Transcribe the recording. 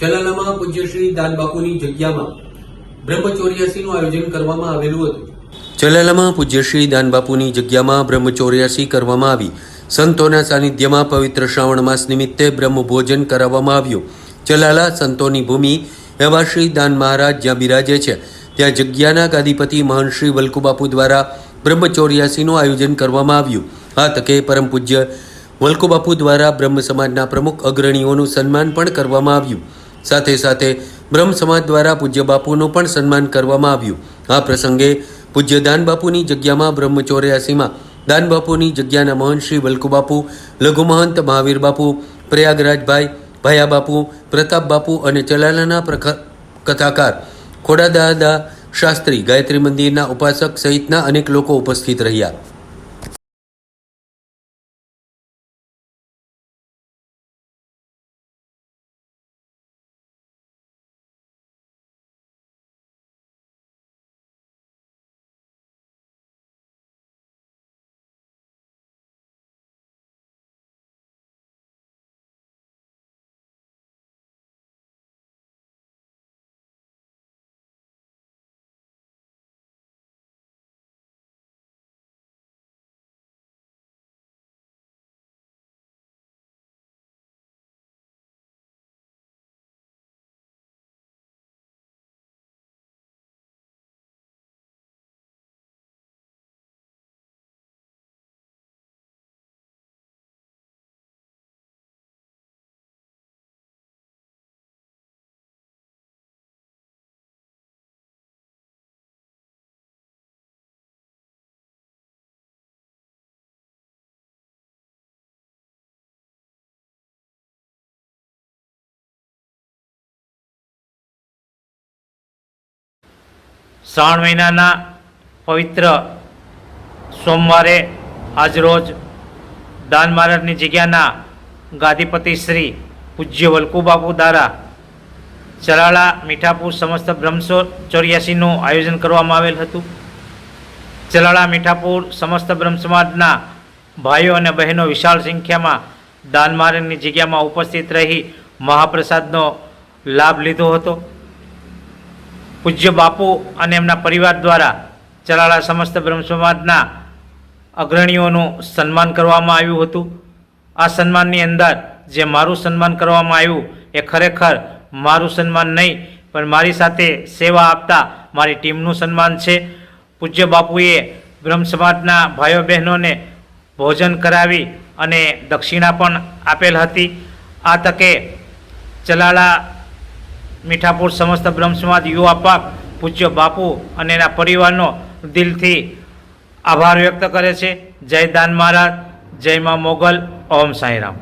ચલાલામાં પૂજ્યશ્રી દાનબાપુની જગ્યામાં બ્રહ્મચોર્યાસીનું આયોજન કરવામાં આવેલું હતું. જલાલામાં પૂજ્યશ્રી દાનબાપુની જગ્યામાં બ્રહ્મચોર્યાસી કરવામાં આવી. સંતોના સાનિધ્યમાં પવિત્ર શ્રાવણ માસ નિમિત્તે બ્રહ્મભોજન કરાવવામાં આવ્યું. ચલાલા સંતોની ભૂમિ એવા શ્રી દાન મહારાજ જ્યાં બિરાજે છે, ત્યાં જગ્યાના ગાદીપતિ મહંત શ્રી વલ્કુબાપુ દ્વારા બ્રહ્મચોર્યાસીનું આયોજન કરવામાં આવ્યું. આ તકે પરમ પૂજ્ય વલ્કુબાપુ દ્વારા બ્રહ્મ સમાજના પ્રમુખ અગ્રણીઓનું સન્માન પણ કરવામાં આવ્યું. સાથે સાથે બ્રહ્મ સમાજ દ્વારા પૂજ્ય બાપુનું પણ સન્માન કરવામાં આવ્યું. આ પ્રસંગે પૂજ્ય દાનબાપુની જગ્યામાં બ્રહ્મ ચોર્યાસીમાં દાનબાપુની જગ્યાના મહંત શ્રી વલ્કુબાપુ લઘુમહંત મહાવીર બાપુ, પ્રયાગરાજભાઈ ભયા બાપુ, પ્રતાપ બાપુ અને ચલાલાના પ્રખ- કથાકાર, ખોડાદાદા શાસ્ત્રી, ગાયત્રી મંદિરના ઉપાસક સહિતના અનેક લોકો ઉપસ્થિત રહ્યા. શ્રાવણ મહિનાના પવિત્ર સોમવારે આજરોજ દાન મહારાજની જગ્યાના ગાદીપતિ શ્રી પૂજ્ય વલ્કુબાપુ દ્વારા ચરાળા, મીઠાપુર સમસ્ત બ્રહ્મસો ચોર્યાસીનું આયોજન કરવામાં આવેલ હતું. ચલાળા મીઠાપુર સમસ્ત બ્રહ્મ સમાજના ભાઈઓ અને બહેનો વિશાળ સંખ્યામાં દાન મહારાજની જગ્યામાં ઉપસ્થિત રહી મહાપ્રસાદનો લાભ લીધો હતો. પૂજ્ય બાપુ અને એમના પરિવાર દ્વારા ચલાળા સમસ્ત બ્રહ્મ સમાજના અગ્રણીઓનું સન્માન કરવામાં આવ્યું હતું. આ સન્માનની અંદર જે મારું સન્માન કરવામાં આવ્યું એ ખરેખર મારું સન્માન નહીં, પણ મારી સાથે સેવા આપતા મારી ટીમનું સન્માન છે. પૂજ્ય બાપુએ બ્રહ્મ સમાજના ભાઈઓ બહેનોને ભોજન કરાવી અને દક્ષિણા પણ આપેલ હતી. આ તકે ચલાળા મીઠાપુર સમસ્ત બ્રહ્મ સમાજ યુવા પાક પૂજ્ય બાપુ અને એના પરિવારનો દિલથી આભાર વ્યક્ત કરે છે. જય દાન મહારાજ. જય મા મોગલ. ઓમ સાંઈરામ